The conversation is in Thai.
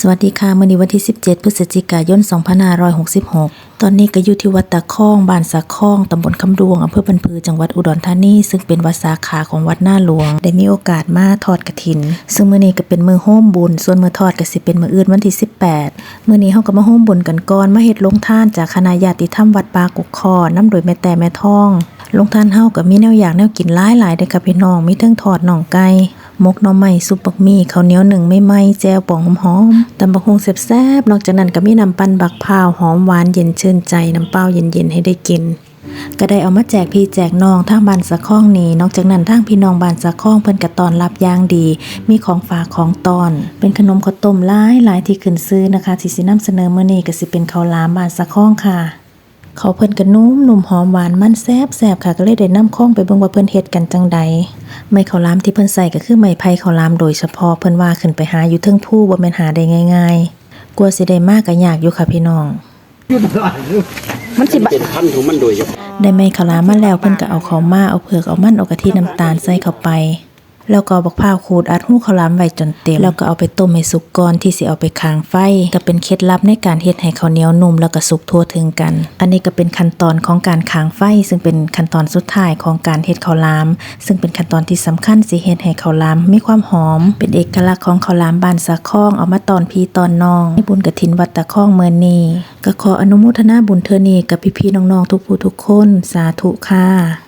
สวัสดีค่ะมื่อนี้วันที่ 17 พฤศจิกายน 2566 ตอนนี้ก็อยู่ที่วัดตะข้องบ้านสะข้องตำบลคำดวงอำเภอบันพือจังหวัดอุดรธานีซึ่งเป็นวัดสาขาของวัดหน้าหลวง ได้มีโอกาสมาทอดกระถิน ซึ่งมื้อนี้ก็เป็นมือโฮมบุญ ส่วนมือทอดก็สิเป็นมืออื่นวันที่ 18มื้อนี้เฮาก็มาโฮมบุญกันก่อนมาเฮ็ดลงท่านจากคณะญาติธรรมวัดปากุกคอน้ำโดยแม่แต่แม่ท่องลงท่านเฮาก็มีแนวอยากแนวกินหลายหลายๆเด้อค่ะพี่น้องมีเทั้งทอดน่องไก่ มกหน่อไม้ซุปบักมี่ข้าวเหนียวหนึ่งไม่ไหม้แจวป่องหอมๆตำบักฮงแซ่บๆนอกจากนั้นก็มีน้ำปั่นบักพร้าวหอมหวานเย็นชื่นใจน้ำเปล่าเย็นๆให้ได้กินก็ได้เอามาแจกพี่แจกน้องทางบ้านสะข้องนี้ นอกจากนั้นทางพี่น้องบ้านสะข้องเพิ่นก็ต้อนรับย่างดี มีของฝากของตอน เป็นขนมข้าวต้มหลายหลายที่ขึ้นซื้อนะคะที่สินำเสนอมื้อนี้ก็สิเป็นข้าวหลามบ้านสะข้องค่ะเขาเพิ่นก็นุ่มหนุ่มหอมหวานมันแซ่บแซ่บค่ะก็เลยได้นำข้องไปเบิ่งว่าเพิ่นเฮ็ดกันจังใด ไม้ข้าวหลามที่เพิ่นใส่ก็คือไม้ไผ่ข้าวหลามโดยเฉพาะเพิ่นว่าขึ้นไปหาอยู่เทิงผู้บ่แม่นหาได้ง่ายๆกลัวสิได้มากก็ยากอยู่ค่ะพี่น้อง มันสิเป็นพันธุ์ของมันโดยเฉพาะ ได้ไม้ข้าวหลามมาแล้วเพิ่นก็เอาเขาวมาเอาเผือกเอามันเอากะทิน้ำตาลใส่เข้าไป แล้วก็บักพร้าขูดอัดหูข้าวหลามไว้จนเต็ม แล้วก็เอาไปต้มให้สุกก่อนที่สิเอาไปค้างไฟ ก็เป็นเคล็ดลับในการเฮ็ดให้ข้าวเหนียวนุ่มแล้วก็สุกทั่วถึงกัน อันนี้ก็เป็นขั้นตอนของการค้างไฟ ซึ่งเป็นขั้นตอนสุดท้ายของการเฮ็ดข้าวหลาม ซึ่งเป็นขั้นตอนที่สำคัญสิเฮ็ดให้ข้าวหลามมีความหอม เป็นเอกลักษณ์ของข้าวหลามบ้านสะข้องเอามาตอนพี่ตอนน้องในบุญกฐินวัดตะข้องเมื่อนี้ก็ขออนุโมทนาบุญเทอนี้กับพี่ๆน้องๆทุกผู้ทุกคน สาธุค่ะ